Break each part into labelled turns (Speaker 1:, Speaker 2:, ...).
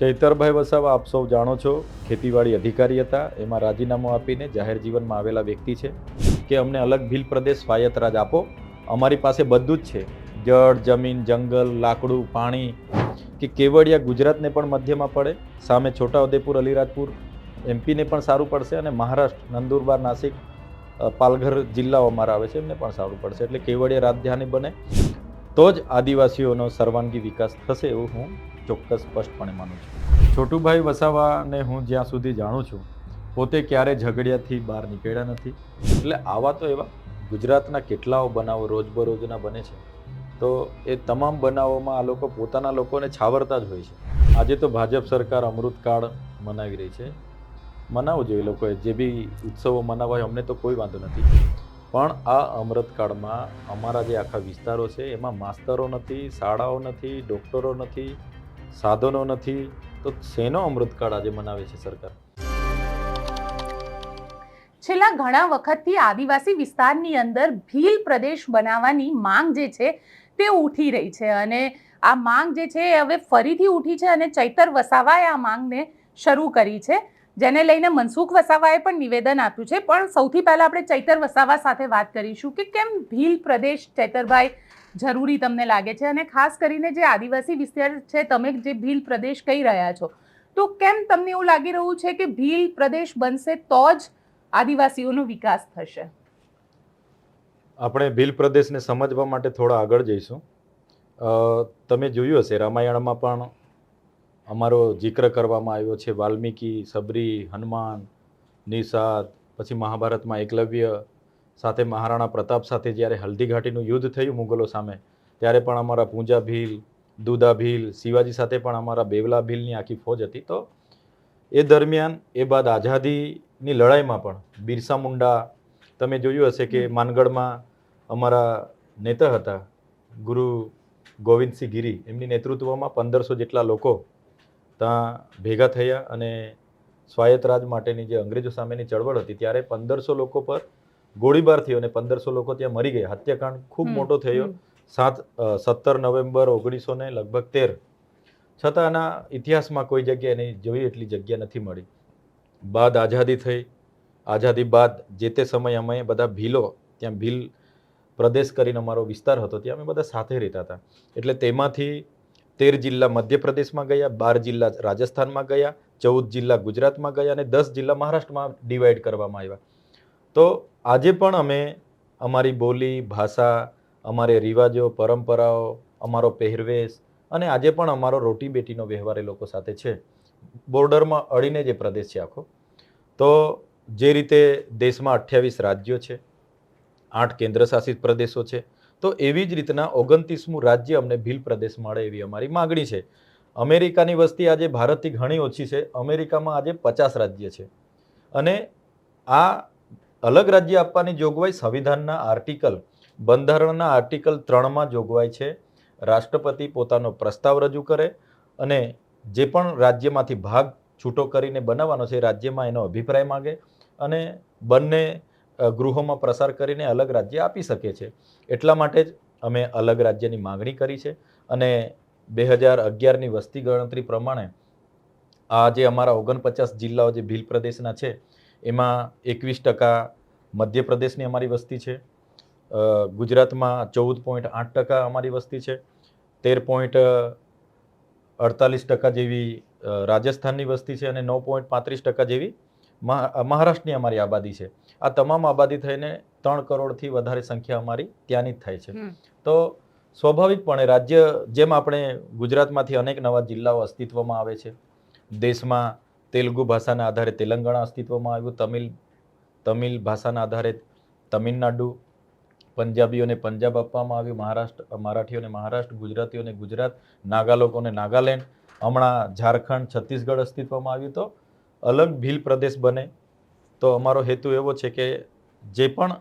Speaker 1: ચૈતરભાઈ વસાવા, આપ સૌ જાણો છો, ખેતીવાડી અધિકારી હતા. એમાં રાજીનામું આપીને જાહેર જીવનમાં આવેલા વ્યક્તિ છે કે અમને અલગ ભીલ પ્રદેશ સ્વાયત્ત રાજ આપો. અમારી પાસે બધું જ છે. જળ, જમીન, જંગલ, લાકડું, પાણી કે કેવડિયા ગુજરાતને પણ મધ્યમાં પડે. સામે છોટાઉદેપુર, અલીરાજપુર એમપીને પણ સારું પડશે અને મહારાષ્ટ્ર, નંદુરબાર, નાસિક પાલઘર જિલ્લાઓ અમારા આવે છે એમને પણ સારું પડશે. એટલે કેવડિયા રાજધાની બને. તો જ આદિવાસીઓનો સર્વાંગી વિકાસ થશે એવું હું ચોક્કસ સ્પષ્ટપણે માનું છું. છોટુભાઈ વસાવાને હું જ્યાં સુધી જાણું છું, પોતે ક્યારે ઝઘડિયાથી બહાર નીકળ્યા નથી. એટલે આવા તો એવા ગુજરાતના કેટલાઓ બનાવો રોજબરોજના બને છે. તો એ તમામ બનાવોમાં આ લોકો પોતાના લોકોને છાવરતા જ હોય છે. આજે તો ભાજપ સરકાર અમૃતકાળ મનાવી રહી છે. મનાવવું જોઈએ લોકોએ, જે બી ઉત્સવો મનાવવા હોય અમને તો કોઈ વાંધો નથી. પણ આ અમૃતકાળમાં અમારા જે આખા વિસ્તારો છે, એમાં માસ્તરો નથી, શાળાઓ નથી, ડૉક્ટરો નથી સાધનો નથી, તો શેનો અમૃતકાળ આજે મનાવે છે સરકાર?
Speaker 2: છેલ્લા ઘણા વખતથી આદિવાસી વિસ્તારની અંદર ભીલ પ્રદેશ બનાવવાની માંગ જે છે, તે ઉઠી રહી છે. અને આ માંગ જે છે, એ હવે ફરીથી ઉઠી છે અને ચૈતર વસાવાએ આ માંગને શરૂ કરી છે. જેને લઈને મનસુખ વસાવાએ પણ નિવેદન આપ્યું છે. પણ સૌથી પહેલાં આપણે ચૈતર વસાવા સાથે વાત કરીશું કે કેમ ભીલ પ્રદેશ ચૈતરભાઈ જરૂરી તમને લાગે છે અને ખાસ કરીને જે આદિવાસી વિસ્તાર છે, તમે જે ભીલ પ્રદેશ કહી રહ્યા છો, તો કેમ તમને એવું લાગી રહ્યું છે કે ભીલ પ્રદેશ બનશે તો જ આદિવાસીઓનો વિકાસ થશે?
Speaker 1: આપણે ભીલ પ્રદેશને સમજવા માટે થોડા આગળ જઈશું. તમે જોયું હશે, રામાયણમાં પણ અમારો જિક્ર કરવામાં આવ્યો છે, વાલ્મીકી, સબરી, હનુમાન, નિષાદ, પછી મહાભારતમાં એકલવ્ય સાથે મહારાણા પ્રતાપ સાથે જ્યારે હલ્દીઘાટીનું યુદ્ધ થયું મુગલો સામે, ત્યારે પણ અમારા પૂંજા ભીલ, દુદા ભીલ, શિવાજી સાથે પણ અમારા બેવલા ભીલની આખી ફોજ હતી. તો એ દરમિયાન, એ બાદ આઝાદીની લડાઈમાં પણ બિરસા મુંડા, તમે જોયું હશે કે માનગઢમાં અમારા નેતા હતા, ગુરુ ગોવિંદસિંહ ગિરી, એમની નેતૃત્વમાં પંદરસો જેટલા લોકો ત્યાં ભેગા થયા અને સ્વાયત્ત રાજ માટેની જે અંગ્રેજો સામેની ચળવળ હતી, ત્યારે પંદરસો લોકો પર ગોળીબાર થયો અને પંદરસો લોકો ત્યાં મરી ગયા. હત્યાકાંડ ખૂબ મોટો થયો. સાત સત્તર નવેમ્બર ઓગણીસો ને લગભગ તેર. છતાં આના ઇતિહાસમાં કોઈ જગ્યાએ એની જોઈ એટલી જગ્યા નથી મળી. બાદ આઝાદી થઈ. આઝાદી બાદ જે તે સમયે અમે બધા ભીલો ત્યાં ભીલ પ્રદેશ કરીને અમારો વિસ્તાર હતો ત્યાં અમે બધા સાથે રહેતા હતા. એટલે તેમાંથી તેર જિલ્લા મધ્યપ્રદેશમાં ગયા બાર જિલ્લા રાજસ્થાનમાં ગયા ચૌદ જિલ્લા ગુજરાતમાં ગયા અને દસ જિલ્લા મહારાષ્ટ્રમાં ડિવાઈડ કરવામાં આવ્યા. તો આજે પણ અમે અમારી બોલી, ભાષા, અમારે રિવાજો, પરંપરાઓ, અમારો પહેરવેશ અને આજે પણ અમારો રોટી બેટીનો વ્યવહાર એ લોકો સાથે છે. બોર્ડરમાં અડીને જે પ્રદેશ છે આખો. તો જે રીતે દેશમાં અઠ્યાવીસ રાજ્યો છે, આઠ કેન્દ્રશાસિત પ્રદેશો છે, તો એવી જ રીતના ઓગણત્રીસમું રાજ્ય અમને ભીલ પ્રદેશ મળે એવી અમારી માગણી છે. અમેરિકાની વસ્તી આજે ભારતથી ઘણી ઓછી છે. અમેરિકામાં આજે પચાસ રાજ્ય છે. અને આ અલગ રાજ્ય આપવાની જોગવાઈ સંવિધાનના આર્ટિકલ, બંધારણના આર્ટિકલ ત્રણમાં જોગવાઈ છે. રાષ્ટ્રપતિ પોતાનો પ્રસ્તાવ રજૂ કરે અને જે પણ રાજ્યમાંથી ભાગ છૂટો કરીને બનાવવાનો છે રાજ્યમાં એનો અભિપ્રાય માગે અને બંને ગૃહોમાં પ્રસાર કરીને અલગ રાજ્ય આપી શકે છે. એટલા માટે જ અમે અલગ રાજ્યની માગણી કરી છે અને બે હજાર અગિયારની વસ્તી ગણતરી પ્રમાણે આ જે અમારા ઓગણપચાસ જિલ્લાઓ જે ભીલ પ્રદેશના છે એમાં એકવીસ ટકા મધ્યપ્રદેશની અમારી વસ્તી છે. ગુજરાતમાં ચૌદ પોઈન્ટ આઠ ટકા અમારી વસ્તી છે. તેર પોઈન્ટ અડતાલીસ ટકા જેવી રાજસ્થાનની વસ્તી છે અને નવ પોઈન્ટ પાંત્રીસ ટકા જેવી મહા- મહારાષ્ટ્રની અમારી આબાદી છે. આ તમામ આબાદી થઈને ત્રણ કરોડથી વધારે સંખ્યા અમારી ત્યાંની જ થાય છે. તો સ્વાભાવિકપણે રાજ્ય જેમ આપણે ગુજરાતમાંથી અનેક નવા જિલ્લાઓ અસ્તિત્વમાં આવે છે દેશમાં તેલુગુ ભાષાના આધારે તેલંગાણા અસ્તિત્વમાં આવ્યું, તમિલ તમિલ ભાષાના આધારે તમિલનાડુ પંજાબીઓને પંજાબ આપવામાં આવ્યું, મહારાષ્ટ્ર, મરાઠીઓને મહારાષ્ટ્ર, ગુજરાતીઓને ગુજરાત નાગા લોકોને નાગાલેન્ડ, હમણાં ઝારખંડ, છત્તીસગઢ અસ્તિત્વમાં આવ્યું. તો અલગ ભીલ પ્રદેશ બને. તો અમારો હેતુ એવો છે કે જે પણ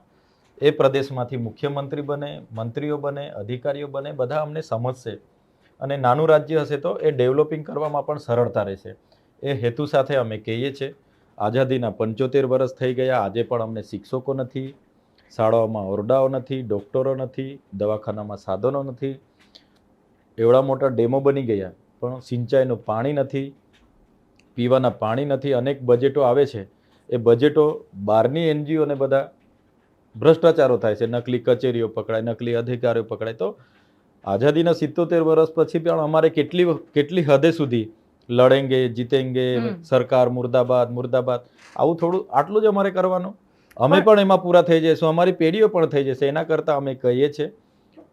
Speaker 1: એ પ્રદેશમાંથી મુખ્યમંત્રી બને, મંત્રીઓ બને, અધિકારીઓ બને, બધા અમને સમજશે. અને નાનું રાજ્ય હશે તો એ ડેવલપિંગ કરવામાં પણ સરળતા રહેશે. એ હેતુ સાથે અમે કહીએ છીએ. આઝાદીના પંચોતેર વર્ષ થઈ ગયા. આજે પણ અમને શિક્ષકો નથી, શાળાઓમાં ઓરડાઓ નથી, ડૉક્ટરો નથી, દવાખાનામાં સાધનો નથી. એવડા મોટા ડેમો બની ગયા, પણ સિંચાઈનું પાણી નથી, પીવાના પાણી નથી. અનેક બજેટો આવે છે. એ બજેટો બહારની એનજીઓને બધા ભ્રષ્ટાચારો થાય છે. નકલી કચેરીઓ પકડાય, નકલી અધિકારીઓ પકડાય. તો આઝાદીના સિત્તોતેર વર્ષ પછી પણ અમારે કેટલી કેટલી હદે સુધી લડેંગે જીતેંગે સરકાર મુર્દાબાદ મુર્દાબાદ. આવું થોડું આટલું જ અમારે કરવાનું. અમે
Speaker 2: પણ-
Speaker 1: એમાં પૂરા થઈ જઈશું. અમારી પેઢીઓ પણ થઈ જશે. એના કરતાં અમે કહીએ છીએ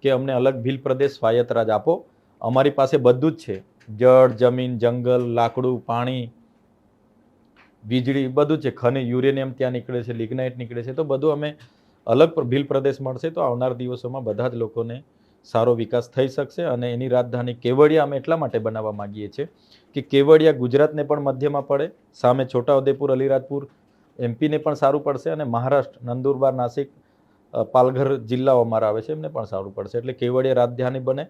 Speaker 1: કે અમને અલગ ભીલ પ્રદેશ સ્વાયત્ત રાજ આપો. અમારી પાસે બધું જ છે. જળ જમીન જંગલ લાકડું પાણી વીજળી બધું છે. ખનિજ યુરેનિયમ ત્યાં નીકળે છે લિગ્નાઇટ નીકળે છે. તો બધું અમે અલગ ભીલ પ્રદેશ મળશે તો આવનાર દિવસોમાં બધા જ લોકોને સારો વિકાસ થઈ શકશે અને એની રાજધાની કેવડિયા અમે એટલા માટે બનાવવા માગીએ છીએ કે કેવડિયા ગુજરાતને પણ મધ્યમાં પડે સામે છોટાઉદેપુર અલીરાજપુર એમપીને પણ સારું પડશે અને મહારાષ્ટ્ર નંદુરબાર નાસિક પાલઘર જિલ્લાઓ અમારા આવે છે એમને પણ સારું પડશે. એટલે કેવડિયા રાજધાની બને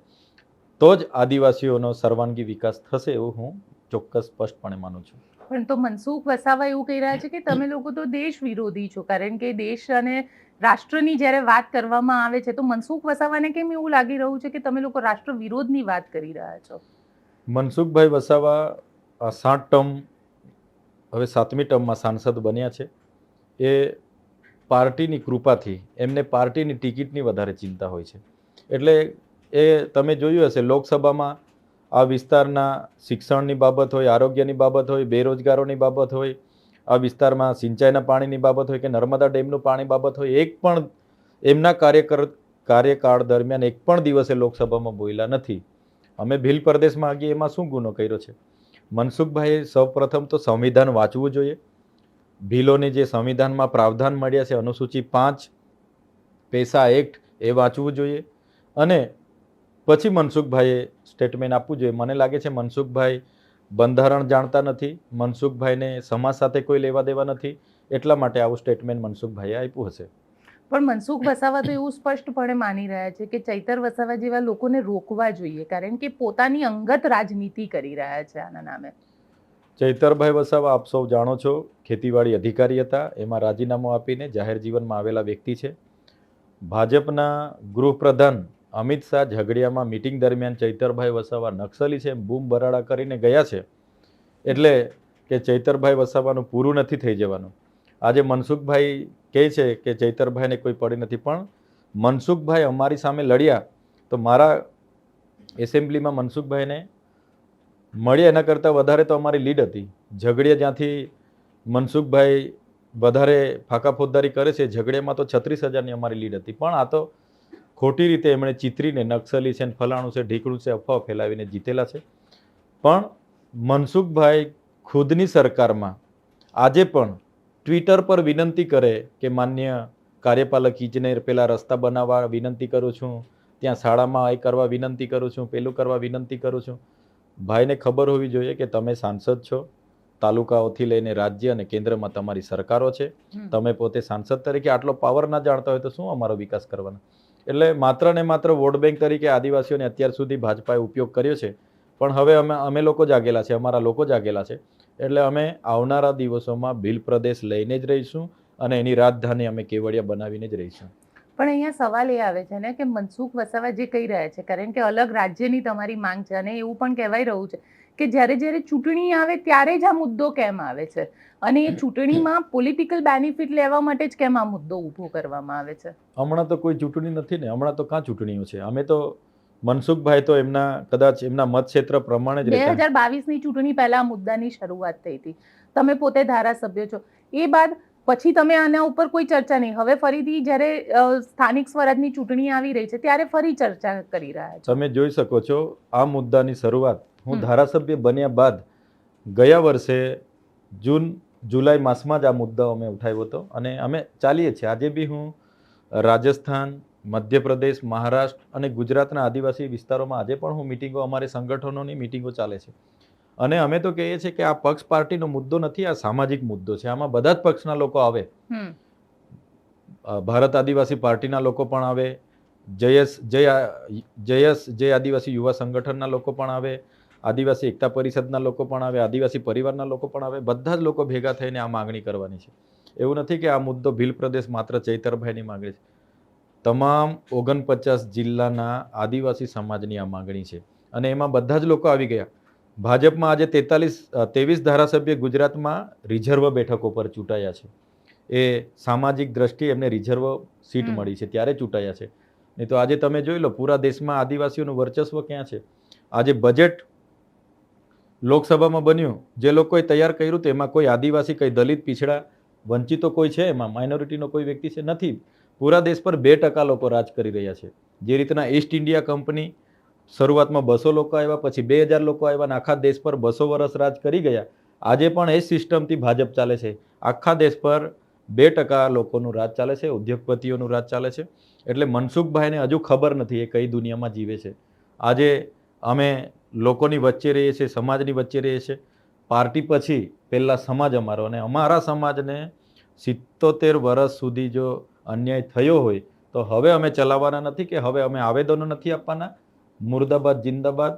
Speaker 1: તો જ આદિવાસીઓનો સર્વાંગી વિકાસ થશે એવું હું ચોક્કસ સ્પષ્ટપણે માનું છું.
Speaker 2: પણ તો મનસુખ વસાવા એવું કહી રહ્યા છે કે તમે લોકો તો દેશ વિરોધી છો કારણ કે દેશ અને રાષ્ટ્રની જ્યારે વાત કરવામાં આવે છે, તો મનસુખ વસાવાને કેમ એવું લાગી રહ્યું છે કે તમે લોકો રાષ્ટ્ર વિરોધની વાત કરી રહ્યા છો?
Speaker 1: મનસુખભાઈ વસાવા આ સાત ટર્મ, હવે સાતમી ટર્મમાં સાંસદ બન્યા છે. એ પાર્ટીની કૃપાથી, એમને પાર્ટીની ટિકિટની વધારે ચિંતા હોય છે. એટલે એ તમે જોયું હશે, લોકસભામાં આ વિસ્તારના શિક્ષણની બાબત હોય, આરોગ્યની બાબત હોય, બેરોજગારોની બાબત હોય આ વિસ્તારમાં સિંચાઈના પાણીની બાબત હોય કે નર્મદા ડેમનું પાણી બાબત હોય, એક પણ એમના કાર્યકર, કાર્યકાળ દરમિયાન એક પણ દિવસે લોકસભામાં બોલ્યા નથી. અમે ભીલ પ્રદેશમાં આવીએ, એમાં શું ગુનો કર્યો છે? મનસુખભાઈએ સૌપ્રથમ તો સંવિધાન વાંચવું જોઈએ. ભીલોને જે સંવિધાનમાં પ્રાવધાન મળ્યા છે, અનુસૂચિ પાંચ, પૈસા એક્ટ, એ વાંચવું જોઈએ. અને પછી મનસુખભાઈએ સ્ટેટમેન્ટ આપવું જોઈએ. મને લાગે છે મનસુખભાઈ બંધારણ જાણતા નથી મનસુખભાઈને સમાજ સાથે કોઈ લેવા દેવા નથી એટલા માટે આવું સ્ટેટમેન્ટ મનસુખભાઈએ આપ્યું હશે.
Speaker 2: પણ મનસુખ વસાવા તો એવું સ્પષ્ટપણે માની રહ્યા છે કે ચૈતર વસાવા જેવા લોકોને રોકવા જોઈએ કારણ કે પોતાની અંગત રાજનીતિ કરી રહ્યા છે આના નામે.
Speaker 1: ચૈતરભાઈ વસાવા આપ સૌ જાણો છો ખેતીવાડી અધિકારી હતા એમાં રાજીનામું આપીને જાહેર જીવનમાં આવેલા વ્યક્તિ છે. ભાજપના ગૃહપ્રધાન અમિત શાહ ઝઘડિયામાં મિટિંગ દરમિયાન ચૈતરભાઈ વસાવા નક્સલી છે, એમ બૂમ બરાડા કરીને ગયા છે. એટલે કે ચૈતરભાઈ વસાવાનું પૂરું નથી થઈ જવાનું. આજે મનસુખભાઈ કહે છે કે ચૈતરભાઈને કોઈ પડી નથી, પણ મનસુખભાઈ અમારી સામે લડ્યા તો મારા એસેમ્બલીમાં મનસુખભાઈને મળ્યા એના કરતાં વધારે તો અમારી લીડ હતી. ઝઘડિયા જ્યાંથી મનસુખભાઈ વધારે ફાંકા ફોજદારી કરે છે, ઝઘડિયામાં તો છત્રીસ હજારની અમારી લીડ હતી. પણ આ તો ખોટી રીતે એમણે ચિતરીને નક્સલી છે ફલાણું છે ઢીકણું છે અફવા ફેલાવીને જીતેલા છે. પણ મનસુખભાઈ ખુદની સરકારમાં આજે પણ ટ્વિટર પર વિનંતી કરે કે માન્ય કાર્યપાલક ઇજનેર પેલા રસ્તા બનાવવા વિનંતી કરું છું ત્યાં શાળામાં એ કરવા વિનંતી કરું છું પેલું કરવા વિનંતી કરું છું. ભાઈને ખબર હોવી જોઈએ કે તમે સાંસદ છો તાલુકાઓથી લઈને રાજ્ય અને કેન્દ્રમાં તમારી સરકારો છે. તમે પોતે સાંસદ તરીકે આટલો પાવર ના જાણતા હોય તો શું અમારો વિકાસ કરવાનો? એટલે માત્ર ને માત્ર વોટ બેંક તરીકે આદિવાસીઓને અત્યાર સુધી ભાજપાએ ઉપયોગ કર્યો છે. પણ હવે અમે અમે લોકો જાગેલા છે, અમારા લોકો જાગેલા છે. એટલે અમે આવનારા દિવસોમાં ભીલ પ્રદેશ લઈને જ રહીશું અને એની રાજધાની અમે કેવડિયા બનાવીને જ રહીશું.
Speaker 2: પણ અહીંયા સવાલ એ આવે છે ને કે મનસુખ વસાવા જે કહી રહ્યા છે, કારણ કે અલગ રાજ્યની તમારી માંગ છે અને એવું પણ કહેવાય રહ્યું છે. કે જ્યારે જ્યારે ચૂંટણી આવે ત્યારે જ આ મુદ્દો કેમ આવે છે? અને એ ચૂંટણીમાં પોલિટિકલ બેનિફિટ લેવા માટે જ કેમ આ મુદ્દો ઊભો કરવામાં આવે છે?
Speaker 1: હમણાં તો કોઈ ચૂંટણી નથી ને હમણાં તો કાં ચૂંટણીઓ છે? અમે તો મનસુખભાઈ તો એમના કદાચ એમના મત ક્ષેત્ર પ્રમાણે જ
Speaker 2: બે હજાર બાવીસની ચૂંટણી પહેલા આ મુદ્દાની શરૂઆત થઈ હતી. તમે પોતે ધારાસભ્ય છો. એ બાદ પછી તમે આના ઉપર કોઈ ચર્ચા નહીં. હવે ફરીથી જ્યારે સ્થાનિક સ્વરાજની ચૂંટણી આવી રહી છે ત્યારે ફરી ચર્ચા કરી રહ્યા છો.
Speaker 1: તમે જોઈ શકો છો આ મુદ્દાની શરૂઆત હું ધારાસભ્ય બન્યા બાદ ગયા વર્ષે જૂન જુલાઈ માસમાં જ આ મુદ્દો અમે ઉઠાવ્યો હતો અને અમે ચાલીએ છીએ. આજે બી હું રાજસ્થાન મધ્યપ્રદેશ મહારાષ્ટ્ર અને ગુજરાતના આદિવાસી વિસ્તારોમાં આજે પણ હું મિટિંગો અમારે સંગઠનોની મિટિંગો ચાલે છે. અને અમે તો કહીએ છીએ કે આ પક્ષ પાર્ટીનો મુદ્દો નથી આ સામાજિક મુદ્દો છે. આમાં બધા જ પક્ષના લોકો આવે. ભારત આદિવાસી પાર્ટીના લોકો પણ આવે. જયસ જય જયસ જય આદિવાસી યુવા સંગઠનના લોકો પણ આવે. આદિવાસી એકતા પરિષદના લોકો પણ આવે આદિવાસી પરિવારના લોકો પણ આવે બધા જ લોકો ભેગા થઈને આ માગણી કરવાની છે. એવું નથી કે આ મુદ્દો ભીલ પ્રદેશ માત્ર ચૈતરભાઈની માગણી છે. તમામ ઓગણપચાસ જિલ્લાના આદિવાસી સમાજની આ માગણી છે. અને એમાં બધા જ લોકો આવી ગયા. ભાજપમાં આજે તેતાલીસ ત્રેવીસ ધારાસભ્ય ગુજરાતમાં રિઝર્વ બેઠકો પર ચૂંટાયા છે. એ સામાજિક દ્રષ્ટિએ એમને રિઝર્વ સીટ મળી છે ત્યારે ચૂંટાયા છે. નહીં તો આજે તમે જોઈ લો પૂરા દેશમાં આદિવાસીઓનું વર્ચસ્વ ક્યાં છે? આજે બજેટ લોકસભામાં બન્યું. જે લોકોએ તૈયાર કર્યું તેમાં કોઈ આદિવાસી, કંઈ દલિત, પીછડા, વંચિતો કોઈ છે? એમાં માઇનોરિટીનો કોઈ વ્યક્તિ છે? નથી. પૂરા દેશ પર બે ટકા લોકો રાજ કરી રહ્યા છે. જે રીતના ઈસ્ટ ઇન્ડિયા કંપની શરૂઆતમાં બસો લોકો આવ્યા, પછી બે હજાર લોકો આવ્યા અને આખા દેશ પર બસો વર્ષ રાજ કરી ગયા. આજે પણ એ સિસ્ટમથી ભાજપ ચાલે છે. આખા દેશ પર બે ટકા લોકોનું રાજ ચાલે છે, ઉદ્યોગપતિઓનું રાજ ચાલે છે. એટલે મનસુખભાઈને હજુ ખબર નથી એ કઈ દુનિયામાં જીવે છે. આજે અમે લોકોની વચ્ચે રહીએ છીએ, સમાજની વચ્ચે રહીએ છીએ. પાર્ટી પછી પહેલાં સમાજ અમારો અને અમારા સમાજને સિત્તોતેર વર્ષ સુધી જો અન્યાય થયો હોય, તો હવે અમે ચલાવવાના નથી કે હવે અમે આવેદનો નથી આપવાના? મુર્દાબાદ, જિંદાબાદ,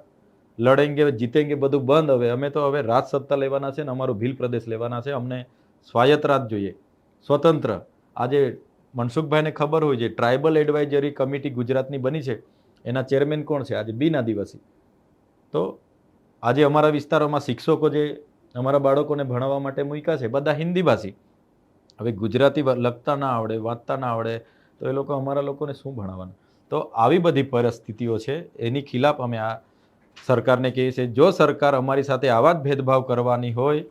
Speaker 1: લડેંગે, જીતેંગે બધું બંધ. હવે અમે તો હવે રાજ સત્તા લેવાના છે ને અમારું ભીલ પ્રદેશ લેવાના છે. અમને સ્વાયત્ત રાજ જોઈએ. સ્વતંત્ર. આજે મનસુખભાઈને ખબર હોય છે ટ્રાઇબલ એડવાઇઝરી કમિટી ગુજરાતની બની છે. એના ચેરમેન કોણ છે? આજે બિન આદિવાસી. તો આજે અમારા વિસ્તારોમાં શિક્ષકો જે અમારા બાળકોને ભણાવવા માટે મૂક્યા છે, બધા હિન્દી ભાષી. હવે ગુજરાતી લખતા ના આવડે, વાંચતા ના આવડે, તો એ લોકો અમારા લોકોને શું ભણાવવાના? તો આવી બધી પરિસ્થિતિઓ છે, એની ખિલાફ અમે આ સરકારને કહીએ છીએ, જો સરકાર અમારી સાથે આવા જ ભેદભાવ કરવાની હોય,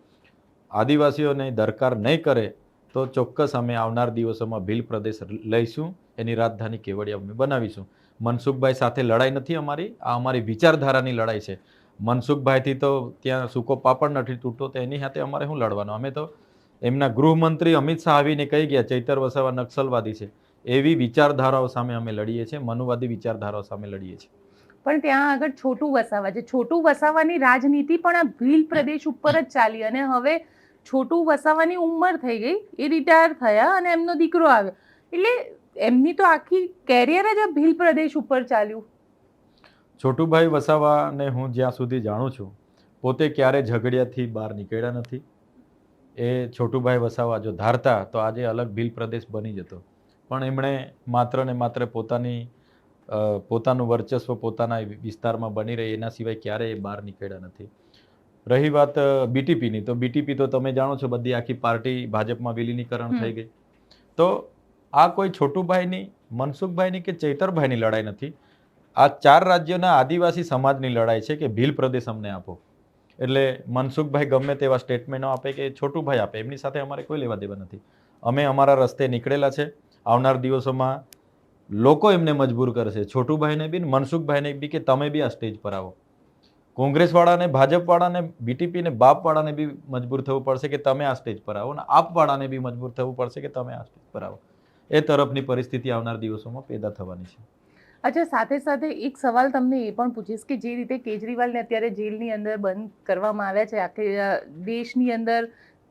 Speaker 1: આદિવાસીઓને દરકાર નહીં કરે, તો ચોક્કસ અમે આવનાર દિવસોમાં ભીલ પ્રદેશ લઈશું, એની રાજધાની કેવડિયા અમે બનાવીશું. મનસુખભાઈ સાથે લડાઈ નથી અમારી. આ અમારી વિચારધારાની લડાઈ છે. મનસુખભાઈથી તો ત્યાં સૂકો પાપડ નથી તૂટતો, તો એની સાથે અમારે શું લડવાનું? અમે તો એમના ગૃહમંત્રી અમિત શાહ આવીને કહી ગયા, ચૈતર વસાવા નક્સલવાદી છે. એવી વિચારધારાઓ સામે અમે લડીએ છીએ, મનુવાદી વિચારધારાઓ સામે લડીએ છીએ.
Speaker 2: પણ ત્યાં આગળ છોટું વસાવા છે. છોટું વસાવાની રાજનીતિ પણ આ ભીલ પ્રદેશ ઉપર જ ચાલી અને હવે છોટું વસાવાની ઉંમર થઈ ગઈ. એ રિટાયર થયા અને એમનો દીકરો આવ્યો. એટલે એમની તો આખી કેરિયર જ આ ભીલ પ્રદેશ ઉપર ચાલ્યું.
Speaker 1: છોટુભાઈ વસાવાને હું જ્યાં સુધી જાણું છું પોતે ક્યારે ઝઘડિયાથી બહાર નીકળ્યા નથી. એ છોટુભાઈ વસાવા જો ધારતા તો આજે અલગ ભીલ પ્રદેશ બની જતો. પણ એમણે માત્ર ને માત્ર પોતાની પોતાનું વર્ચસ્વ પોતાના વિસ્તારમાં બની રહે એના સિવાય ક્યારેય બહાર નીકળ્યા નથી. રહી વાત બીટીપીની તો બીટીપી તો તમે જાણો છો બધી આખી પાર્ટી ભાજપમાં વિલીનીકરણ થઈ ગઈ. તો આ કોઈ છોટુભાઈની, મનસુખભાઈની કે ચૈતરભાઈની લડાઈ નથી? આ ચાર રાજ્યોના આદિવાસી સમાજની લડાઈ છે કે ભીલ પ્રદેશ અમને આપો. એટલે મનસુખભાઈ ગમે તેવા સ્ટેટમેન્ટો આપે કે છોટુભાઈ આપે, એમની સાથે અમારે કોઈ લેવા દેવા નથી. અમે અમારા રસ્તે નીકળેલા છે. આવનાર દિવસોમાં લોકો એમને મજબૂર કરશે. છોટુભાઈને બી મનસુખભાઈને બી કે તમે બી આ સ્ટેજ પર આવો. કોંગ્રેસવાળાને, ભાજપવાળાને બીટીપીને બાપવાળાને બી મજબૂર થવું પડશે કે તમે આ સ્ટેજ પર આવો અને આપવાળાને બી મજબૂર થવું પડશે કે તમે આ સ્ટેજ પર આવો. એ તરફની પરિસ્થિતિ આવનાર દિવસોમાં પેદા થવાની છે.
Speaker 2: અચ્છા સાથે સાથે એક સવાલ તમને એ પણ પૂછીશ કે જે રીતે કેજરીવાલને અત્યારે જેલની અંદર બંધ કરવામાં આવ્યા છે આખે દેશની અંદર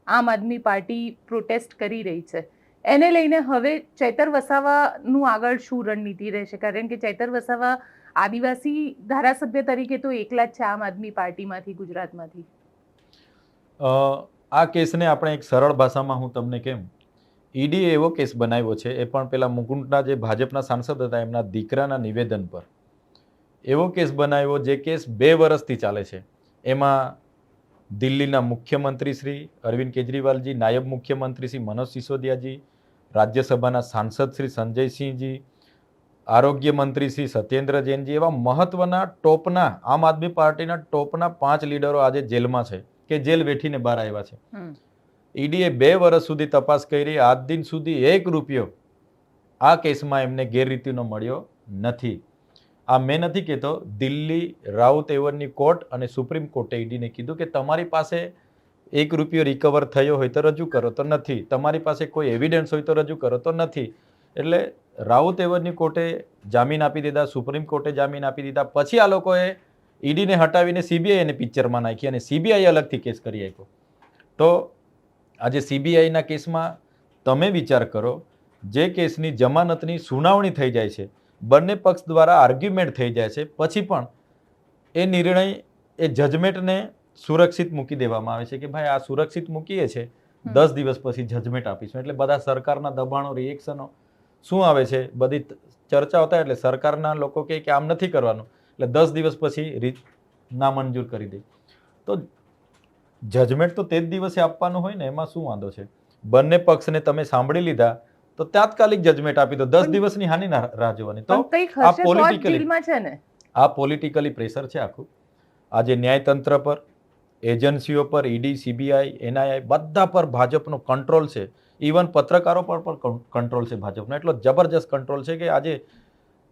Speaker 2: આમ આદમી પાર્ટી પ્રોટેસ્ટ કરી રહી છે. એને લઈને હવે ચૈતર વસાવાનું આગળ શું રણનીતિ રહેશે? કારણ કે ચૈતર વસાવા આદિવાસી ધારાસભ્ય તરીકે તો એકલા જ છે આમ આદમી પાર્ટીમાંથી ગુજરાતમાંથી.
Speaker 1: આ કેસને આપણે એક સરળ ભાષામાં હું તમને કેમ ઈડીએ એવો કેસ બનાવ્યો છે, એ પણ પેલા મુકુંદના જે ભાજપના સાંસદ હતા, એમના દીકરાના નિવેદન પર. એવો કેસ બનાવ્યો જે કેસ બે વર્ષથી ચાલે છે. એમાં દિલ્હીના મુખ્યમંત્રી શ્રી અરવિંદ કેજરીવાલજી, નાયબ મુખ્યમંત્રી શ્રી મનોજ સિસોદિયાજી, રાજ્યસભાના સાંસદ શ્રી સંજયસિંહજી, આરોગ્ય મંત્રી શ્રી સત્યેન્દ્ર જૈનજી એવા મહત્વના ટોપના, આમ આદમી પાર્ટીના ટોપના પાંચ લીડરો આજે જેલમાં છે, કે જેલ વેઠીને બહાર આવ્યા છે. ઈડીએ બે વર્ષ સુધી તપાસ કરી, આજ દિન સુધી એક રૂપિયો આ કેસમાં એમને ગેરરીતિનો મળ્યો નથી. આ મેં નથી કહેતો, દિલ્હી રાઉત એવરની કોર્ટ અને સુપ્રીમ કોર્ટે ઈડીને કીધું કે તમારી પાસે એક રૂપિયો રિકવર થયો હોય તો રજૂ કરો તો નથી. તમારી પાસે કોઈ એવિડન્સ હોય તો રજૂ કરો તો નથી. એટલે રાઉત એવરની કોર્ટે જામીન આપી દીધા, સુપ્રીમ કોર્ટે જામીન આપી દીધા. પછી આ લોકોએ ઈડીને હટાવીને સીબીઆઈને પિક્ચરમાં નાખી અને સીબીઆઈ અલગથી કેસ કરી આપ્યો. તો આજે સીબીઆઈના કેસમાં તમે વિચાર કરો જે કેસની જમાનતની સુનાવણી થઈ જાય છે બંને પક્ષ દ્વારા આર્ગ્યુમેન્ટ થઈ જાય છે પછી પણ એ નિર્ણય એ જજમેન્ટને સુરક્ષિત મૂકી દેવામાં આવે છે કે ભાઈ આ સુરક્ષિત મૂકીએ છે દસ દિવસ પછી જજમેન્ટ આપીશું. એટલે બધા સરકારના દબાણો રિએક્શનો શું આવે છે? બધી ચર્ચાઓ થાય એટલે સરકારના લોકો કહે કે આમ નથી કરવાનું. એટલે દસ દિવસ પછી રીત નામંજૂર કરી દે. તો જજમેન્ટ તો તે જ દિવસે આપવાનું હોય ને એમાં શું વાંધો છે? બંને પક્ષને તમે સાંભળી લીધા તો તાત્કાલિક જજમેન્ટ આપી દો. દસ દિવસની હાની ના રાહ જોવાની. તો આ
Speaker 2: ને.
Speaker 1: આ પોલિટિકલી પ્રેશર છે આખું. આજે ન્યાયતંત્ર પર એજન્સીઓ પર ઈડી સીબીઆઈ એનઆઈઆઈ બધા પર ભાજપનો કંટ્રોલ છે. ઇવન પત્રકારો પર પણ કંટ્રોલ છે ભાજપનો. એટલો જબરજસ્ત કંટ્રોલ છે કે આજે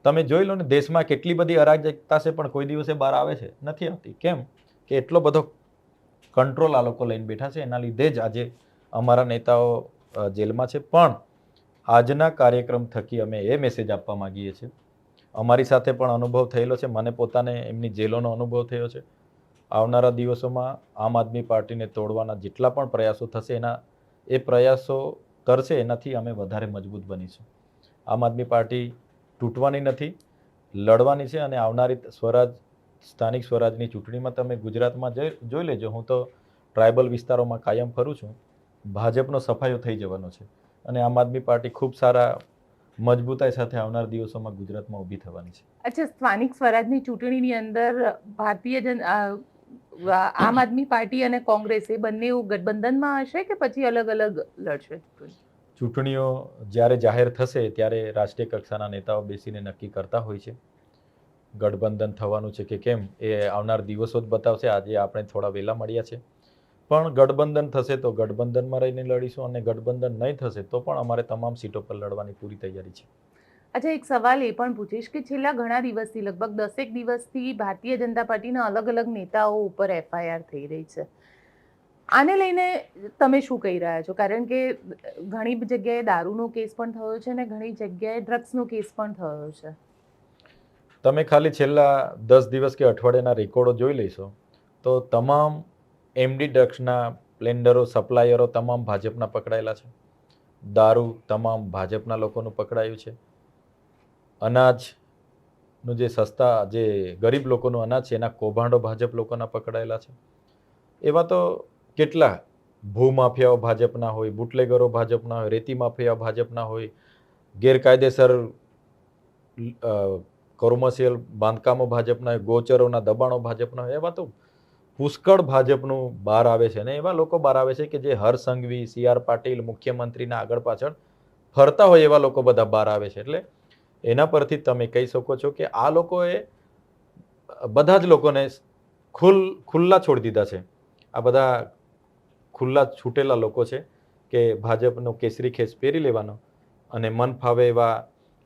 Speaker 1: તમે જોઈ લો ને દેશમાં કેટલી બધી અરાજકતા છે પણ કોઈ દિવસે બહાર આવે છે. નથી આવતી. કેમ? કે એટલો બધો કંટ્રોલ આ લોકો લઈને બેઠા છે. એના લીધે જ આજે અમારા નેતાઓ જેલમાં છે. પણ આજના કાર્યક્રમ થકી અમે એ મેસેજ આપવા માંગીએ છીએ. અમારી સાથે પણ અનુભવ થયેલો છે. મને પોતાને એમની જેલોનો અનુભવ થયો છે. આવનારા દિવસોમાં આમ આદમી પાર્ટીને તોડવાના જેટલા પણ પ્રયાસો થશે, એના, એ પ્રયાસો કરશે, એનાથી અમે વધારે મજબૂત બનીશું. આમ આદમી પાર્ટી તૂટવાની નથી, લડવાની છે અને આવનારી સ્વરાજ સ્થાનિક સ્વરાજની ચૂંટણીમાં તમે ગુજરાતમાં જોઈ લેજો. હું તો ટ્રાઇબલ વિસ્તારોમાં કાયમ ફરું છું. ભાજપનો સફાયો થઈ જવાનો છે. અને આમ આદમી પાર્ટી ખૂબ સારા મજબૂતાઈ સાથે આવનાર દિવસોમાં ગુજરાતમાં ઊભી થવાની છે.
Speaker 2: અચ્છા સ્થાનિક સ્વરાજની ચૂંટણીની અંદર ભારતીય જન આમ આદમી પાર્ટી અને કોંગ્રેસ એ બંને ગઠબંધનમાં હશે કે પછી અલગ અલગ લડશે
Speaker 1: ચૂંટણીઓ જ્યારે જાહેર થશે ત્યારે રાષ્ટ્રીય કક્ષાના નેતાઓ બેસીને નક્કી કરતા હોય છે. ગઠબંધન થવાનું છે કે કેમ, એ આવનાર દિવસો જ બતાવશે. આજે આપણે થોડા વહેલા મળ્યા છે. પણ ગઠબંધન થશે તો ગઠબંધનમાં રહીને લડીશું અને ગઠબંધન નહીં થશે તો પણ અમારે તમામ સીટો પર લડવાની પૂરી તૈયારી છે.
Speaker 2: અચ્છા, એક સવાલ એ પણ પૂછીશ કે છેલ્લા ઘણા દિવસથી, લગભગ દસેક દિવસથી ભારતીય જનતા પાર્ટીના અલગ અલગ નેતાઓ ઉપર એફઆઈઆર થઈ રહી છે. આને લઈને તમે શું કહી રહ્યા છો? કારણ કે ઘણી જગ્યાએ દારૂનો કેસ પણ થયો છે અને ઘણી જગ્યાએ ડ્રગ્સનો કેસ પણ થયો છે.
Speaker 1: તમે ખાલી છેલ્લા દસ દિવસ કે અઠવાડિયાના રેકોર્ડો જોઈ લેશો તો તમામ એમડી ડ્રગ્સના પ્લેન્ડરો સપ્લાયરો તમામ ભાજપના પકડાયેલા છે. દારૂ તમામ ભાજપના લોકોનું પકડાયું છે. અનાજનું જે સસ્તા, જે ગરીબ લોકોનું અનાજ છે, એના કૌભાંડો ભાજપ લોકોના પકડાયેલા છે. એવા તો કેટલા ભૂમાફિયાઓ ભાજપના હોય, બુટલેગરો ભાજપના હોય, રેતી માફિયાઓ ભાજપના હોય, ગેરકાયદેસર કોમર્શિયલ બાંધકામો ભાજપના ગોચરોના દબાણો ભાજપના એવા તો પુષ્કળ ભાજપનું બહાર આવે છે અને એવા લોકો બહાર આવે છે કે જે હરસંઘવી સંઘવી, સી આર પાટીલ મુખ્યમંત્રીના આગળ પાછળ ફરતા હોય એવા લોકો બધા બહાર આવે છે. એટલે એના પરથી તમે કહી શકો છો કે આ લોકોએ બધા જ લોકોને ખુલ, ખુલ્લા છોડી દીધા છે. આ બધા ખુલ્લા છૂટેલા લોકો છે કે ભાજપનો કેસરી ખેસ પહેરી લેવાનો અને મન ફાવે એવા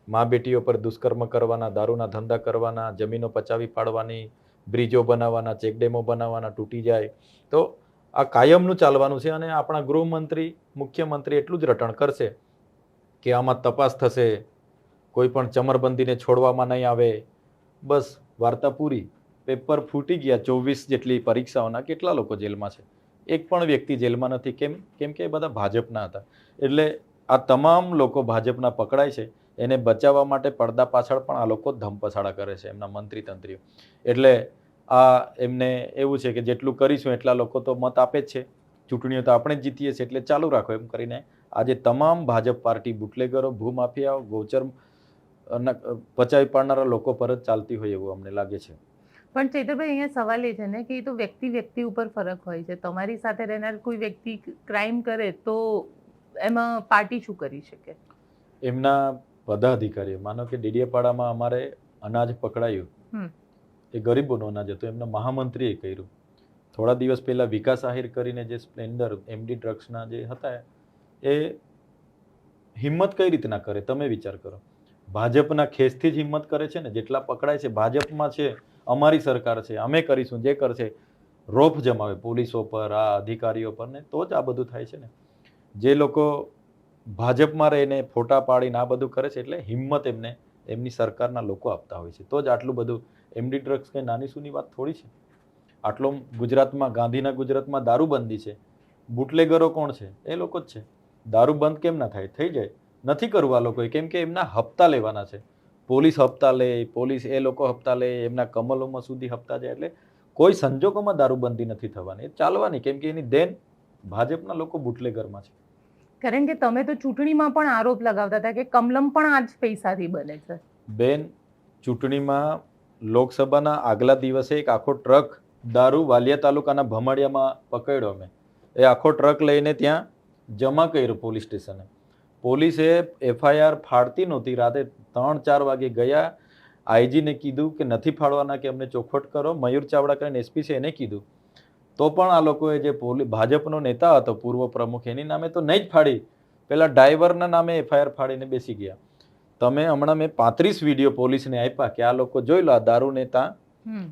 Speaker 1: મા બેટીઓ પર દુષ્કર્મ કરવાના, દારૂના ધંધા કરવાના, જમીનો પચાવી પાડવાની, બ્રિજો બનાવવાના, ચેકડેમો બનાવવાના તૂટી જાય. તો આ કાયમનું ચાલવાનું છે અને આપણા ગૃહમંત્રી, મુખ્યમંત્રી એટલું જ રટણ કરશે કે આમાં તપાસ થશે, કોઈ પણ ચમરબંધીને છોડવામાં નહીં આવે. બસ, વાર્તા પૂરી. પેપર ફૂટી ગયા, ચોવીસ જેટલી પરીક્ષાઓના કેટલા લોકો જેલમાં છે? એક પણ વ્યક્તિ જેલમાં નથી. કેમ કેમ કે એ બધા ભાજપના હતા. એટલે આ તમામ લોકો ભાજપના પકડાય છે. એને બચાવવા માટે પડદા પાછળ પણ આ લોકો ધમપછાડા કરે છે એમના મંત્રી તંત્રીઓ એટલે આ એમને એવું છે કે જેટલું કરીશું એટલા લોકો તો મત આપે જ છે. ચૂંટણીઓ તો આપણે જ જીતીએ છીએ એટલે ચાલુ રાખો એમ કરીને આજે તમામ ભાજપ પાર્ટી બુટલેગરો ભૂમાફિયાઓ ગોચર પચાવી પાડનારા લોકો પર જ ચાલતી હોય એવું અમને લાગે છે.
Speaker 2: પણ ચૈતરભાઈ અહીંયા સવાલ એ છે ને કે એ તો વ્યક્તિ વ્યક્તિ ઉપર ફરક હોય છે. તમારી સાથે રહેનાર કોઈ વ્યક્તિ ક્રાઇમ કરે તો એમાં પાર્ટી શું કરી શકે?
Speaker 1: એમના પદાધિકારીઓ માનો કે ડીડીયાપાડામાં અમારે અનાજ પકડાયું. એ ગરીબોનું અનાજ હતું એમના મહામંત્રીએ કર્યું. થોડા દિવસ પહેલા વિકાસ આહિર કરીને જે સ્પ્લેન્ડર એમડી ડ્રગ્સના જે હતા એ હિંમત કઈ રીતના કરે તમે વિચાર કરો. ભાજપના ખેસથી જ હિંમત કરે છે ને જેટલા પકડાય છે ભાજપમાં છે અમારી સરકાર છે અમે કરીશું જે કરશે રોફ જમાવે પોલીસો પર આ અધિકારીઓ પર ને તો જ આ બધું થાય છે ને. જે લોકો ભાજપમાં રહીને ફોટા પાડીને આ બધું કરે છે એટલે હિંમત એમને એમની સરકારના લોકો આપતા હોય છે. તો જ આટલું બધું એમડી ડ્રગ્સ કંઈ નાની સૂની વાત થોડી છે? આટલો ગુજરાતમાં, ગાંધીના ગુજરાતમાં દારૂબંધી છે. બુટલેગરો કોણ છે? એ લોકો જ છે. દારૂ બંધ કેમ ના થાય? થઈ જાય. નથી કરવું આ લોકોએ કેમ કે એમના હપ્તા લેવાના છે. પોલીસ હપ્તા લે, પોલીસ એ લોકો હપ્તા લે, એમના કમલોમાં સુધી હપ્તા જાય. એટલે કોઈ સંજોગોમાં દારૂબંધી નથી થવાની. એ ચાલવાની. કેમ કે એની દેન ભાજપના લોકો બુટલેગરમાં છે.
Speaker 2: કારણ કે તમે તો ચૂંટણીમાં પણ આરોપ લગાવતા હતા કે કમલમ પણ આ જ પૈસાથી બને છે.
Speaker 1: બેન, ચૂંટણીમાં લોકસભાના આગલા દિવસે એક આખો ટ્રક દારૂ વાલિયા તાલુકાના ભમાડિયામાં પકડ્યો અમે. એ આખો ટ્રક લઈને ત્યાં જમા કર્યું પોલીસ સ્ટેશને. પોલીસે એફઆઈઆર ફાડતી નહોતી. રાતે ત્રણ ચાર વાગે ગયા. આઈજીને કીધું કે નથી ફાડવાના, કે અમને ચોખવટ કરો. મયુર ચાવડા કરીને એસપી છે એને કીધું. તો પણ આ લોકોએ જે ભાજપનો નેતા હતો પૂર્વ પ્રમુખ એની નામે તો નહીં જ ફાડી. પેલા ડ્રાઈવરના નામે એફઆઈઆર ફાડીને બેસી ગયા. તમે હમણાં મેં પાંત્રીસ વીડિયો પોલીસને આપ્યા કે આ લોકો જોઈ લો આ દારૂ નેતા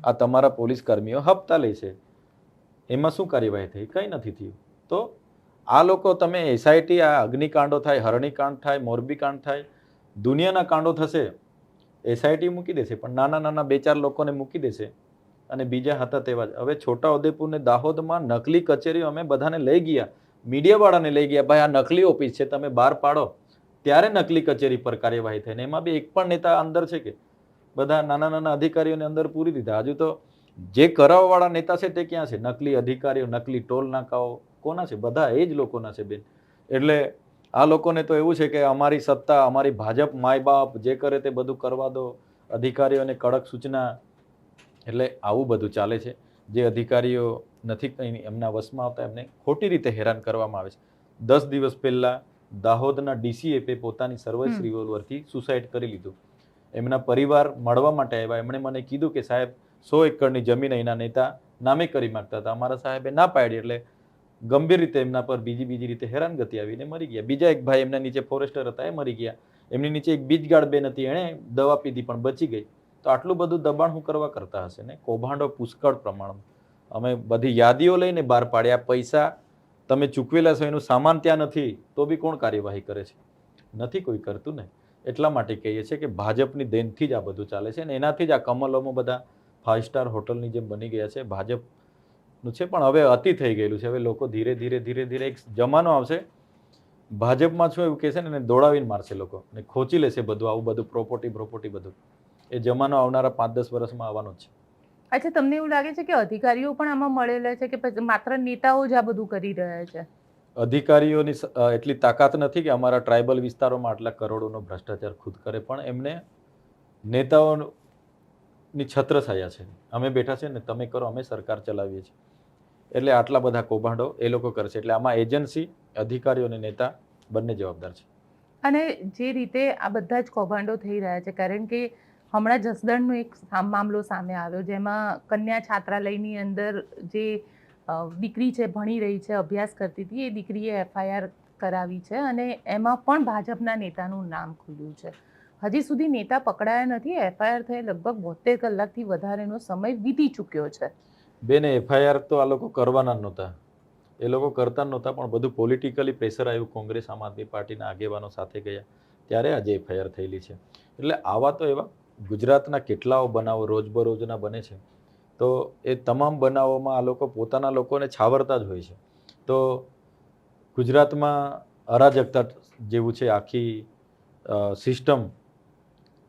Speaker 1: આ તમારા પોલીસ કર્મીઓ હપ્તા લે છે. એમાં શું કાર્યવાહી થઈ? કંઈ નથી થયું. તો આ લોકો તમે એસઆઈટી આ અગ્નિકાંડો થાય હરણીકાંડ થાય મોરબી કાંડ થાય દુનિયાના કાંડો થશે. એસઆઈટી મૂકી દેશે પણ નાના નાના બે ચાર લોકોને મૂકી દેશે. અને બીજા હતા તેવા જ. હવે છોટા ઉદેપુર ને દાહોદમાં નકલી કચેરીઓ અમે બધાને લઈ ગયા. મીડિયાવાળાને લઈ ગયા. ભાઈ, આ નકલી ઓફિસ છે, તમે બહાર પાડો. ત્યારે નકલી કચેરી પર કાર્યવાહી થઈને એમાં બી એક પણ નેતા અંદર છે કે, બધા નાના નાના અધિકારીઓને અંદર પૂરી દીધા. હજુ તો જે કરાવવાળા નેતા છે તે ક્યાં છે? નકલી અધિકારીઓ, નકલી ટોલ નાકાઓ કોના છે? બધા એ જ લોકોના છે બેન. એટલે આ લોકોને તો એવું છે કે અમારી સત્તા, અમારી ભાજપ માય બાપ જે કરે તે બધું કરવા દો. અધિકારીઓને કડક સૂચના એટલે આવું બધું ચાલે છે. જે અધિકારીઓ નથી એમના વશમાં આવતા એમને ખોટી રીતે હેરાન કરવામાં આવે છે. દસ દિવસ પહેલાં દાહોદના ડીસીએફે પોતાની સર્વિસ. રિવોલ્વરથી સુસાઇડ કરી લીધું. એમના પરિવાર મળવા માટે આવ્યા. એમણે મને કીધું કે સાહેબ સો એકરની જમીન અહીંના નેતા નામે કરી માગતા હતા. અમારા સાહેબે ના પાડી. એટલે ગંભીર રીતે એમના પર બીજી બીજી રીતે હેરાનગતિ આવીને મરી ગયા. બીજા એક ભાઈ એમના નીચે ફોરેસ્ટર હતા એ મરી ગયા. એમની નીચે એક બીજગાડ બેન હતી. એણે દવા પીધી પણ બચી ગઈ. તો આટલું બધું દબાણ હું કરવા કરતા હશે ને? કૌભાંડો પુષ્કળ પ્રમાણમાં. અમે બધી યાદીઓ લઈને બહાર પાડ્યા. પૈસા તમે ચૂકવેલા છો, એનું સામાન ત્યાં નથી, તો બી કોણ કાર્યવાહી કરે છે? નથી કોઈ કરતું ને. એટલા માટે કહીએ છીએ કે ભાજપની દેનથી જ આ બધું ચાલે છે ને એનાથી જ આ કમલોમાં બધા ફાઇવ સ્ટાર હોટલની જેમ બની ગયા છે. ભાજપનું છે, પણ હવે અતિ થઈ ગયેલું છે. હવે લોકો ધીરે ધીરે ધીરે ધીરે એક જમાનો આવશે. ભાજપમાં શું એવું કહેશે ને, એને દોડાવીને મારશે લોકો ને ખોચી લેશે બધું, આવું બધું પ્રોપર્ટી પ્રોપર્ટી બધું. એ જમાનો આવનારા પાંચ દસ વર્ષમાં આવવાનો છે.
Speaker 2: અચ્છા તમને એવું લાગે છે કે અધિકારીઓ પણ આમાં મળેલા છે કે માત્ર નેતાઓ જ આ બધું કરી રહ્યા છે?
Speaker 1: અધિકારીઓની એટલી તાકાત નથી કે અમારા ટ્રાઇબલ વિસ્તારોમાં આટલા કરોડોનો ભ્રષ્ટાચાર ખુદ કરે પણ એમને નેતાઓની છત્રછાયા છે. અમે બેઠા છે ને તમે કરો અમે સરકાર ચલાવીએ છીએ. એટલે આટલા બધા કૌભાંડો એ લોકો કરશે. એટલે આમાં એજન્સી અધિકારીઓ અને નેતા બંને જવાબદાર છે.
Speaker 2: અને જે રીતે આ બધા જ કૌભાંડો થઈ રહ્યા છે કારણ કે હમણાં જસદણનો એક મામલો સામે આવ્યો, જેમાં કન્યા છાત્રાલયની અંદર જે દીકરી છે, ભણી રહી છે, અભ્યાસ કરતી હતી, એ દીકરીએ એફઆઈઆર કરાવી છે અને એમાં પણ ભાજપના નેતાનું નામ ખુલ્યું છે. હજી સુધી નેતા પકડાયા નથી, એફઆઈઆર થઈ લગભગ બોતેર કલાકથી વધારેનો સમય વીતી ચૂક્યો છે.
Speaker 1: બેન એફઆઈઆર તો આ લોકો કરવાના નહોતા. એ લોકો કરતા નહોતા, પણ બધું પોલિટિકલી પ્રેશર આવ્યું, કોંગ્રેસ, આમ આદમી પાર્ટીના આગેવાનો સાથે ગયા, ત્યારે આજે એફઆઈઆર થયેલી છે. એટલે આવા તો એવા ગુજરાતના કેટલાઓ બનાવો રોજબરોજના બને છે, તો એ તમામ બનાવોમાં આ લોકો પોતાના લોકોને છાવરતા જ હોય છે. તો ગુજરાતમાં અરાજકતા જેવું છે, આખી સિસ્ટમ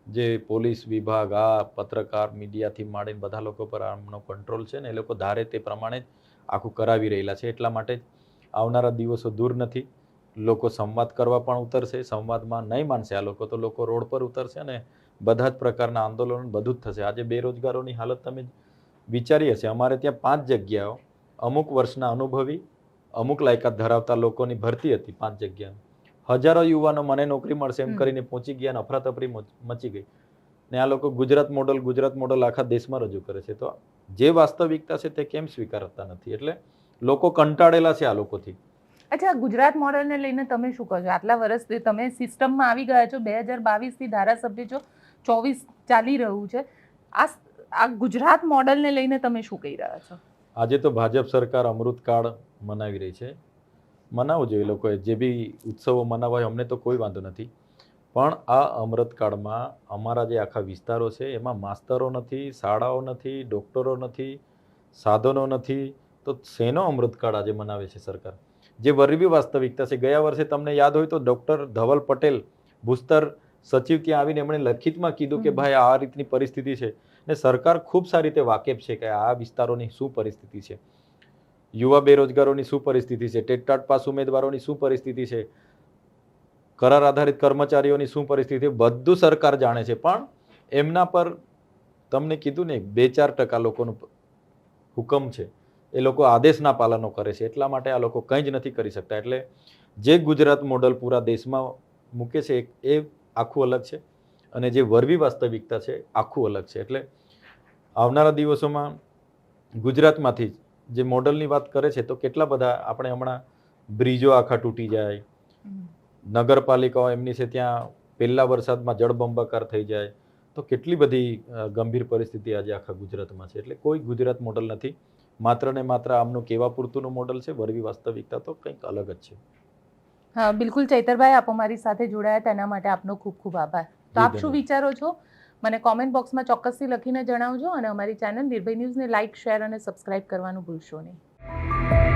Speaker 1: જે પોલીસ વિભાગ, આ પત્રકાર, મીડિયાથી માંડીને બધા લોકો પર આમનો કંટ્રોલ છે ને એ લોકો ધારે તે પ્રમાણે જ આખું કરાવી રહેલા છે. એટલા માટે જ આવનારા દિવસો દૂર નથી. લોકો સંવાદ કરવા પણ ઉતરશે, સંવાદમાં નહીં માનશે આ લોકો તો લોકો રોડ પર ઉતરશે ને બધા જ પ્રકારના આંદોલન બધું જ થશે. આજે બેરોજગારોની હાલત તમે વિચારી હશે. અમારે ત્યાં પાંચ જગ્યાઓ અમુક વર્ષના અનુભવી અમુક લાયકાત ધરાવતા લોકોની ભરતી હતી પાંચ જગ્યા હજારો યુવાનો મને નોકરી મળશે એમ કરીને પહોંચી ગયા અને અફરાતફરી મચી ગઈ. ને આ લોકો ગુજરાત મોડલ ગુજરાત મોડલ આખા દેશમાં રજૂ કરે છે. તો જે વાસ્તવિકતા છે તે કેમ સ્વીકારતા નથી? એટલે લોકો કંટાળેલા છે આ લોકોથી.
Speaker 2: અચ્છા ગુજરાત મોડલને લઈને તમે શું કહો છો? આટલા વર્ષથી તમે સિસ્ટમમાં આવી ગયા છો. બે હજાર બાવીસથી ધારાસભ્ય છો. ચોવીસ ચાલી રહ્યું છે. આ આ ગુજરાત મોડલને લઈને તમે શું કહી રહ્યા છો?
Speaker 1: આજે તો ભાજપ સરકાર અમૃતકાળ મનાવી રહી છે. મનાવવું જોઈએ લોકોએ. જે બી ઉત્સવો મનાવવા હોય અમને તો કોઈ વાંધો નથી. પણ આ અમૃતકાળમાં અમારા જે આખા વિસ્તારો છે, એમાં માસ્તરો નથી, શાળાઓ નથી, ડૉક્ટરો નથી, સાધનો નથી, તો શેનો અમૃતકાળ આજે મનાવે છે સરકાર? જે વરવી વાસ્તવિકતા છે. ગયા વર્ષે તમને યાદ હોય તો ડૉક્ટર ધવલ પટેલ, ભૂસ્તર સચિવ ત્યાં આવીને એમણે લખિતમાં કીધું કે ભાઈ આ રીતની પરિસ્થિતિ છે. ને સરકાર ખૂબ સારી રીતે વાકેફ છે કે આ વિસ્તારોની શું પરિસ્થિતિ છે? યુવા બેરોજગારોની શું પરિસ્થિતિ છે? ટેટટાટ પાસ ઉમેદવારોની શું પરિસ્થિતિ છે? કરાર આધારિત કર્મચારીઓની શું પરિસ્થિતિ બધું સરકાર જાણે છે. પણ એમના પર તમને કીધું ને બે ચાર ટકા લોકોનું હુકમ છે. એ લોકો આદેશના પાલનો કરે છે. એટલા માટે આ લોકો કંઈ જ નથી કરી શકતા. એટલે જે ગુજરાત મોડલ પૂરા દેશમાં મૂકે છે એ આખું અલગ છે અને જે વરવી વાસ્તવિકતા છે આખું અલગ છે. એટલે આવનારા દિવસોમાં ગુજરાતમાંથી જે મોડલની વાત કરે છે, તો કેટલા બધા આપણે હમણાં બ્રિજો આખા તૂટી જાય, નગરપાલિકાઓ એમની છે ત્યાં પહેલા વરસાદમાં જળબંબાકાર થઈ જાય, તો કેટલી બધી ગંભીર પરિસ્થિતિ આજે આખા ગુજરાતમાં છે. એટલે કોઈ ગુજરાત મોડલ નથી. માત્ર ને માત્ર આમનું કેવા પૂરતુંનું મોડલ છે, વરવી વાસ્તવિકતા તો કંઈક અલગ જ છે.
Speaker 2: હા બિલકુલ. ચૈતરભાઈ આપ અમારી સાથે જોડાયા. તેના માટે આપનો ખૂબ ખૂબ આભાર. તો આપ શું વિચારો છો? મને કોમેન્ટ બોક્સમાં ચોક્કસથી લખીને જણાવજો અને અમારી ચેનલ નિર્ભય ન્યૂઝને લાઇક શેર અને સબસ્ક્રાઇબ કરવાનું ભૂલશો નહીં.